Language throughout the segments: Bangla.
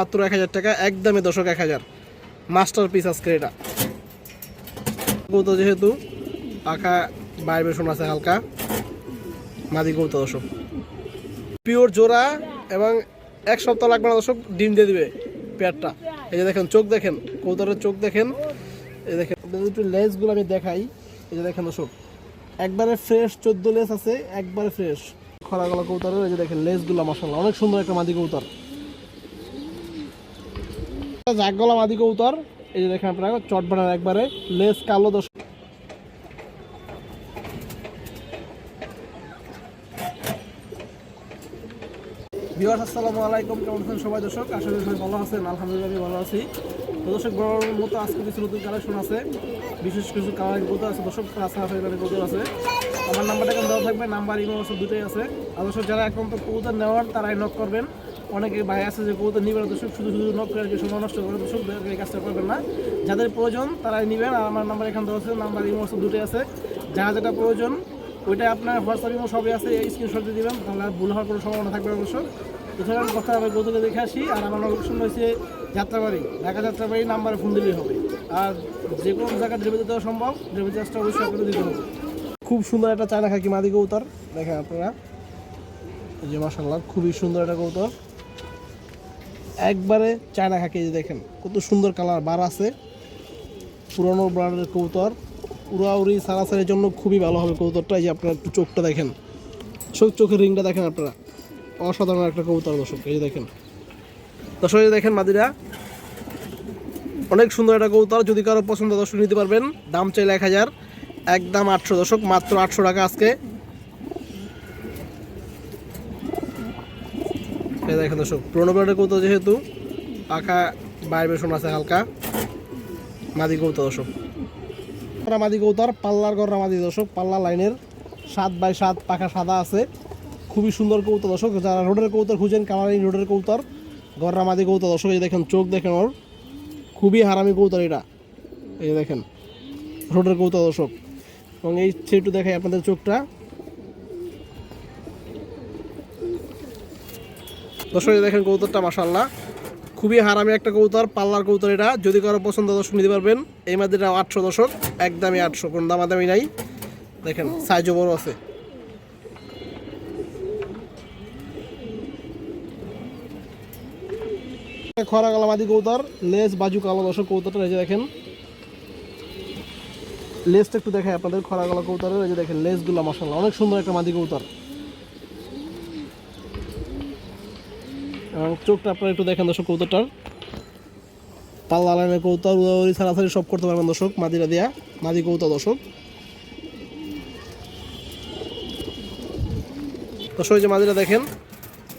মাত্র এক হাজার টাকা একদমই দশক এক হাজার। মাস্টার পিস আজকে এটা। কৌতো যেহেতু, পাখা ভাইব্রেশন আছে হালকা। মাদি কৌতো দর্শক। পিওর জোড়া এবং এক সপ্তাহ লাগবে না দর্শক, ডিম দিয়ে দিবে পেয়ারটা। এই যে দেখেন, চোখ দেখেন, কৌতারের চোখ দেখেন। এই দেখেন একটু লেসগুলো আমি দেখাই। এই যে দেখেন দর্শক, একবারে ফ্রেশ চোদ্দ লেস আছে, একবারে ফ্রেশ খরা গলা কৌতারের, এই যে দেখেন লেসগুলো মাসাল্লাহ অনেক সুন্দর একটা মাদি কৌতার। জাগ কৌতার এই যে দেখেন আপনারা একবারে, লেস কালো ভিউয়ার্স, আসসালামু আলাইকুম, কেমন আছেন সবাই দর্শক? করি সবাই ভালো আছেন, আলহামদুলিল্লাহ আমি ভালো আছি। তো দর্শক বড় মতো আজকে কিছু নতুন কালেকশন আছে। বিশেষ কিছু কালার গোদর আছে। দর্শক আছে গোদর আছে। আমার নাম্বারটা এখন দেওয়া থাকবে, নাম্বার ইমো দুটোই আছে। আর দর্শক, যারা এখন তো কবুতর নেওয়ার, তারাই নক করবেন। অনেকে ভাই আছে যে কবুতর নিবেন দর্শক শুধু শুধু নক করে সময় নষ্ট করে দর্শক এই কাজটা করবেন না। যাদের প্রয়োজন তারাই নেবেন। আর আমার নাম্বার এখান দেওয়া আছে নাম্বার ইমো আছে দুটোই আছে। যা যেটা প্রয়োজন, ওইটা আপনার হোয়াটসঅ্যাপ ইমো, সবই আছে। এই স্ক্রিনশট দিয়ে দিবেন, তাহলে আর ভুল হওয়ার কোনো সম্ভাবনা থাকবে না অবশ্য এছাড়া আমি কথা হবে গতকে দেখে আসি। আর আমার লোকেশন রয়েছে যাত্রাবাড়ি। ঢাকা যাত্রাবাড়ি নাম্বারে ফোন দিলেই হবে। আর যে কোনো জায়গায় ডেলিভারি দেওয়া সম্ভব ডেলিভারি চার্জটা অবশ্যই আপনাকে দিতে হবে। খুব সুন্দর একটা চায়না খাকি মাদি কৌতার দেখেন আপনারা। যে মাসাল্লাহ খুবই সুন্দর একটা কৌতর একবারে চায়না খাকি যে দেখেন, কত সুন্দর কালার, বার আছে। পুরনো ব্র্যান্ডের কৌতর উড়াউড়ি, সারাসারির জন্য খুবই ভালো হবে কৌতরটা এই যে আপনারা একটু চোখটা দেখেন, চোখ চোখের রিংটা দেখেন আপনারা। অসাধারণ একটা কবুতর, দর্শক, এই যে দেখেন। দর্শক, এই দেখেন মাদিরা, অনেক সুন্দর একটা কবুতর। যদি কারও পছন্দ, দর্শক, নিতে পারবেন। দাম চাইলে এক হাজার, একদম আটশো, দর্শক, মাত্র আটশো টাকা আজকে। দেখেন দর্শক, পুরোনো ব্র্যান্ডের কবুতর যেহেতু পাখা ভাইব্রেশন আছে হালকা, মাদি কবুতর দর্শক। গররা মাদি কবুতর, পাল্লার গররা মাদি দর্শক, পাল্লা লাইনের সাত বাই সাত পাখা সাদা আছে। খুবই সুন্দর কৌতর দর্শক, যারা রোডের কৌতর খুঁজেন, কালারিং রোডের কৌতার গররা মাদি কৌতর দর্শক, এই দেখেন, চোখ দেখেন ওর, খুবই হারামি কৌতর এটা। এই দেখেন, রোডের কৌতর দর্শক। এবং এই সেটু দেখাই আপনাদের চোখটা। দর্শক, দেখেন কৌতরটা মাসাল্লাহ খুবই হারামি একটা কৌতর পাল্লার কৌতর এটা। যদি কারও পছন্দ দর্শক, নিতে পারবেন। এই মাদিটা আটশো দশক একদমই আটশো, কোনো দামাদামি নাই। দেখেন সাইজও বড় আছে। খরা কালা মাদি কৌতর লেজ বাজু কালো, দর্শক কৌতরটা যে দেখেন। লেজটা একটু দেখাই আপনাদের, খরা গলা কৌতরের এই দেখেন, লেজগুলো মশাল্লাহ অনেক সুন্দর একটা মাদি কৌতর এবং চোখটা আপনারা একটু দেখেন দর্শক কৌতরটার পাল্লা লাইনের কৌতর উড়াউড়ি সারাসারি সব করতে পারবেন দর্শক, মাদিরা দিয়া, মাদি কৌতর দর্শক। দর্শক যে মাদিরা দেখেন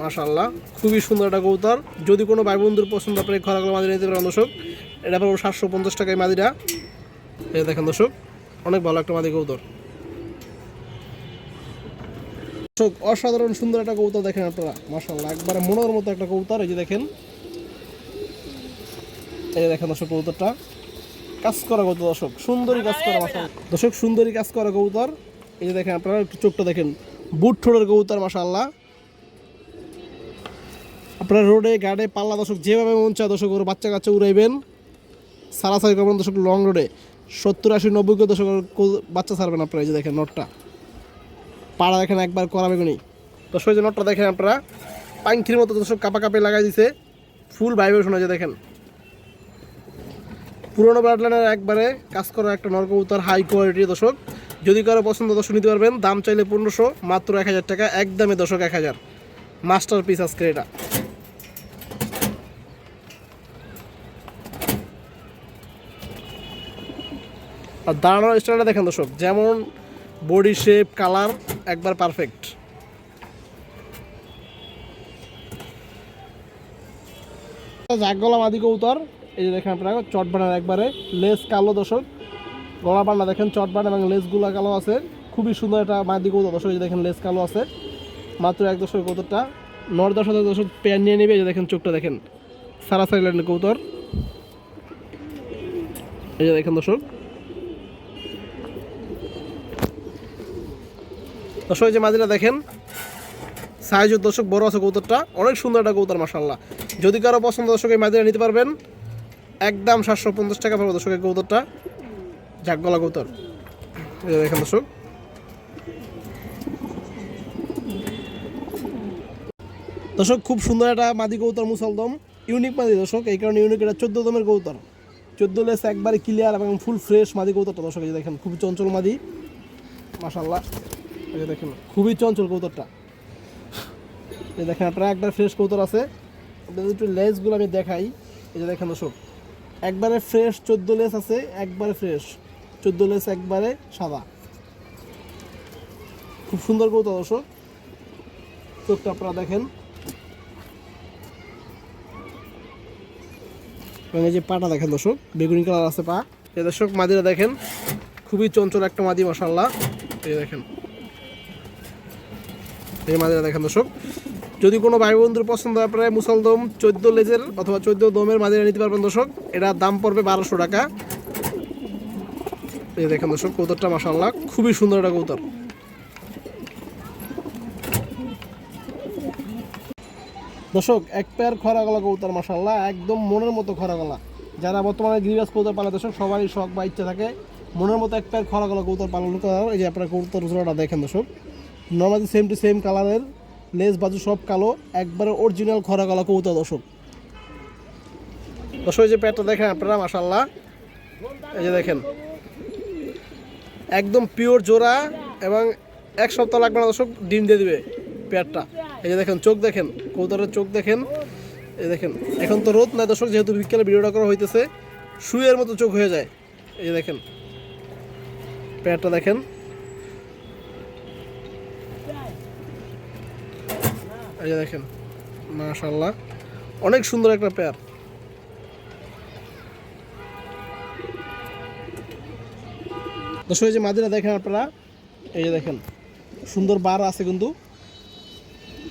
মাশাল্লাহ খুবই সুন্দর একটা কৌতর যদি কোনো ভাই বন্ধুর পছন্দ, আপনি খরাগুলো মাদিরা নিতে পারেন দর্শক। এটা পড়ব সাতশো পঞ্চাশ টাকায় মাদিরা। এই দেখেন দর্শক, অনেক ভালো একটা মাদি দর্শক অসাধারণ সুন্দর একটা কৌতর দেখেন আপনারা। মাশাল্লাহ একবারে মনের মতো একটা কৌতর এই যে দেখেন। এই যে দেখেন দর্শক কৌতরটা কাজ করা কৌতর দর্শক সুন্দরী কাজ করা মাশাল্লাহ দর্শক সুন্দরী কাজ করা কৌতর এই যে দেখেন আপনারা, একটু চোখটা দেখেন। বুট ঠোঁটের কৌতর মাশাল্লাহ আপনার রোডে গাড়ে পাল্লা, দর্শক, যেভাবে মন চায়, দর্শক, ওর বাচ্চা কাচ্চা উড়াইবেন। সারাসারি করবেন দর্শক, লং রোডে। সত্তর আশি নব্বই দর্শক বাচ্চা ছাড়বেন আপনারা, এই যে দেখেন, নটটা। পাড়া দেখেন একবার কোনি দর্শক এই যে নটটা দেখেন আপনারা পাঙ্খির মতো দর্শক কাপা কাপে লাগাই দিছে ফুল ভাইব্রেশন আছে দেখেন। পুরোনো ব্রাডলাইনের একবারে কাজ করা একটা নরকবুতর হাই কোয়ালিটি দর্শক। যদি কারও পছন্দ দর্শক নিতে পারবেন, দাম চাইলে পনেরোশো, মাত্র এক হাজার টাকা, একদমই দর্শক এক হাজার। মাস্টার পিস আজকে এটা। আর দাঁড়ানোর স্টাইলটা দেখেন দর্শক, যেমন বডি শেপ কালার একবার পারফেক্ট জাগগলা মাদি কৌতর এই যে দেখেন আপনারা, চট বানার একবারে। লেস কালো দর্শক। গলা বান্না দেখেন, চট বান এবং লেসগুলো কালো আছে। খুবই সুন্দর একটা মাদি কৌতর দর্শক যে দেখেন লেস কালো আছে। মাত্র এক দশক কৌতরটা নর দশ হাজার দশক পেয়ার নিয়ে নেবে, এই যে দেখেন চোখটা দেখেন। সারা সাইল্যান্ড কৌতর এই যে দেখেন দর্শক। দর্শক যে মাদিরা দেখেন সাইজের দর্শক বড় আছে কৌতরটা অনেক সুন্দর একটা কৌতর মাসাল্লাহ যদি কারও পছন্দ দর্শক, এই মাদিরা নিতে পারবেন। একদম সাতশো পঞ্চাশ টাকা পড়বে দর্শক, এই কৌতরটা ঝাকগলা কৌতর দেখেন দর্শক। দর্শক, খুব সুন্দর একটা মাদি কৌতর মুসলদম। ইউনিক মাদি দর্শক, এই কারণে ইউনিক এটা চোদ্দ দমের কৌতর চোদ্দ লেস একবারে ক্লিয়ার এবং ফুল ফ্রেশ মাদি কৌতরটা দর্শক, এই দেখেন খুব চঞ্চল মাদি। মাশাল্লাহ এই দেখেন, খুবই চঞ্চল কৌতরটা এই দেখেন, আপনারা একবার ফ্রেশ কৌতর আছে। একটু লেসগুলো আমি দেখাই, এই যে দেখেন দর্শক, একবারে ফ্রেশ চোদ্দ লেস আছে, একবারে ফ্রেশ চোদ্দ লেস একবারে সাদা। খুব সুন্দর কৌতর দর্শক। চোখটা আপনারা দেখেন। এবং এই যে পাটা দেখেন দর্শক, বেগুনি কালার আছে পা। এই দর্শক মাদিরা দেখেন, খুবই চঞ্চল একটা মাদি মশাল্লাহ এই দেখেন। এই মাদিরা দেখেন দর্শক। যদি কোনো ভাই বন্ধুর পছন্দ হয়, আপনারা মুসলদম চোদ্দ লেজের অথবা চোদ্দ দমের মাদিরা নিতে পারবেন দর্শক। এটার দাম পড়বে বারোশো টাকা। এই দেখেন দর্শক কৌতরটা মাসাল্লাহ খুবই সুন্দর একটা কৌতর দর্শক, এক পেয়ার খরা গলা কৌতার মাসাল্লাহ একদম মনের মতো খরা গলা যারা বর্তমানে গিরিবাস কৌতার পালে দর্শক, সবারই শখ বা ইচ্ছা থাকে মনের মতো এক পেয়ার খরা গলা কৌতার পালন করার। এই যে আপনার কৌতার জোড়াটা দেখেন দর্শক। নর্মালি সেম টু সেম কালারের লেস বাজু সব কালো, একবারে অরিজিনাল খরা গলা কৌতা দর্শক। দর্শক যে পেয়ারটা দেখেন আপনারা মাসাল্লাহ এই যে দেখেন। একদম পিওর জোড়া এবং এক সপ্তাহ লাগবে না, দর্শক, ডিম দিয়ে দিবে পেয়ারটা এই যে দেখেন, চোখ দেখেন কৌতরের চোখ দেখেন। এই দেখেন, এখন তো রোদ নাই, দর্শক, যেহেতু বিকেলে ভিডিওটা করা হইতেছে, শুয়ের মতো চোখ হয়ে যায়। এই যে দেখেন পেয়ারটা দেখেন। এই যে দেখেন মাশাল্লাহ অনেক সুন্দর একটা পেয়ার। দর্শক, এই যে মাদিরা দেখেন আপনারা, এই যে দেখেন, সুন্দর বার আছে কিন্তু,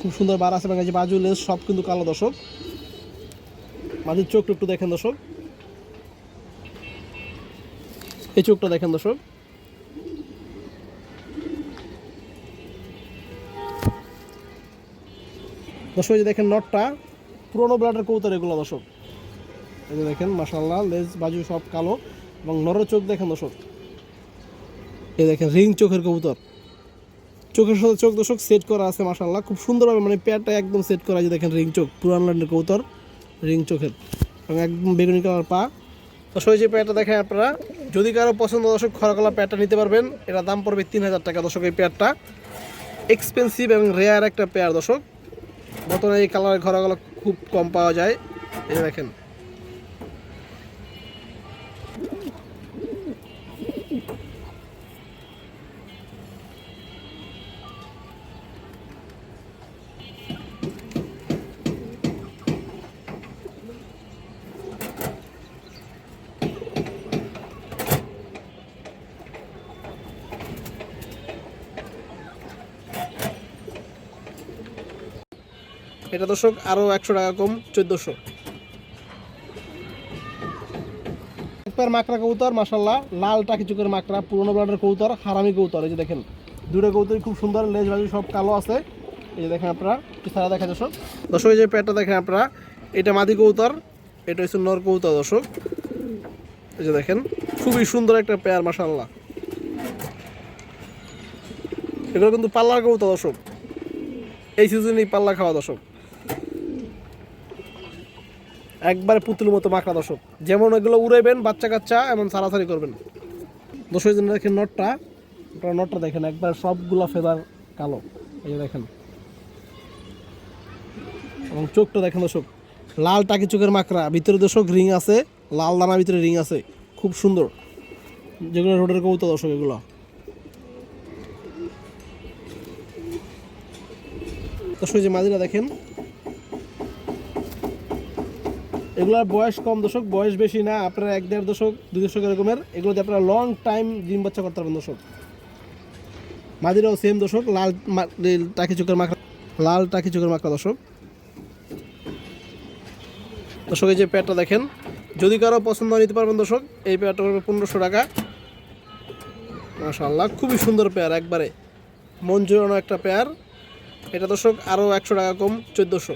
খুব সুন্দর বার আছে এই যে বাজু, লেস, সব কিন্তু কালো দর্শক। মাঝের চোখটা একটু দেখেন দর্শক। এই চোখটা দেখেন দর্শক। দর্শক যে দেখেন নটটা পুরোনো ব্লাডের কৌতার এগুলো দর্শক। এই যে দেখেন মাসাল্লাহ লেজ, বাজু সব কালো এবং নরের চোখ দেখেন দর্শক। এই দেখেন, রিং চোখের কবুতর। চোখের সাথে চোখ দর্শক সেট করা আছে মাসাল্লাহ খুব সুন্দরভাবে মানে পেয়ারটা একদম সেট করা আছে, দেখেন রিং চোখ, পুরান ল্যান্ডের কবুতর, রিং চোখের। এবং একদম বেগুনি কালার পা। দর্শক যে পেয়ারটা দেখেন আপনারা, যদি কারও পছন্দ দর্শক খরাকলা পেয়ারটা নিতে পারবেন। এটা দাম পড়বে তিন হাজার টাকা দর্শক, এই পেয়ারটা এক্সপেন্সিভ এবং রেয়ার একটা পেয়ার দর্শক। বর্তমানে এই কালারের ঘোড়াগুলো খুব কম পাওয়া যায়। এই দেখেন। এটা দর্শক আরও একশো টাকা কম, চোদ্দোশো। একবার মাকড়া কবুতর মাসাল্লাহ লালটা টাকি চুকের মাকড়া, পুরোনো ব্লাডের কবুতর, হারামি কবুতর, এই যে দেখেন। দুটো কবুতরই খুব সুন্দর, লেজ বাজু সব কালো আছে। এই যে দেখেন আপনারা সারা দেখা দর্শক। দর্শক, এই যে পেটটা দেখেন আপনারা, এটা মাদি কবুতর, এটা হচ্ছে নর কবুতর দর্শক। এই যে দেখেন, খুবই সুন্দর একটা পেয়ার মাসাল্লাহ এগুলো কিন্তু পাল্লার কবুতর দর্শক। এই সিজনেই পাল্লা খাওয়া দর্শক। একবারে পুতুল মতো মাকড়া দর্শক। যেমন ওইগুলো উড়াইবেন, বাচ্চা কাচ্চা এমন সারাসারি করবেন। দর্শক জন্য দেখেন নটটা ওটা নটটা দেখেন, একবার সবগুলো ফেদার কালো। এই যে দেখেন। এবং চোখটা দেখেন দর্শক, লাল টাকি চোখের মাকড়া ভিতরে দর্শক রিং আছে, লাল দানা ভিতরে রিং আছে, খুব সুন্দর। যেগুলো রোডের কবুতর দর্শক, এগুলো। দর্শক যে মাদিরা দেখেন এগুলোর বয়স কম দশক বয়স বেশি না, আপনারা এক দেড় দশক, দুই দশক এরকমের, এগুলোতে আপনারা লং টাইম ডিম বাচ্চা করতে পারবেন দশক মাদিরাও সেম দশক লাল টাকি চোখের মাখা লাল টাকি চোখের মাখা দশক দর্শক, এই যে প্যাডটা দেখেন, যদি কারও পছন্দ নিতে পারবেন দর্শক, এই প্যাডটা পড়বে পনেরোশো টাকা। মাশাল্লাহ খুবই সুন্দর পেয়ার একবারে মন একটা পেয়ার এটা দর্শক আরও একশো টাকা কম, চোদ্দোশো।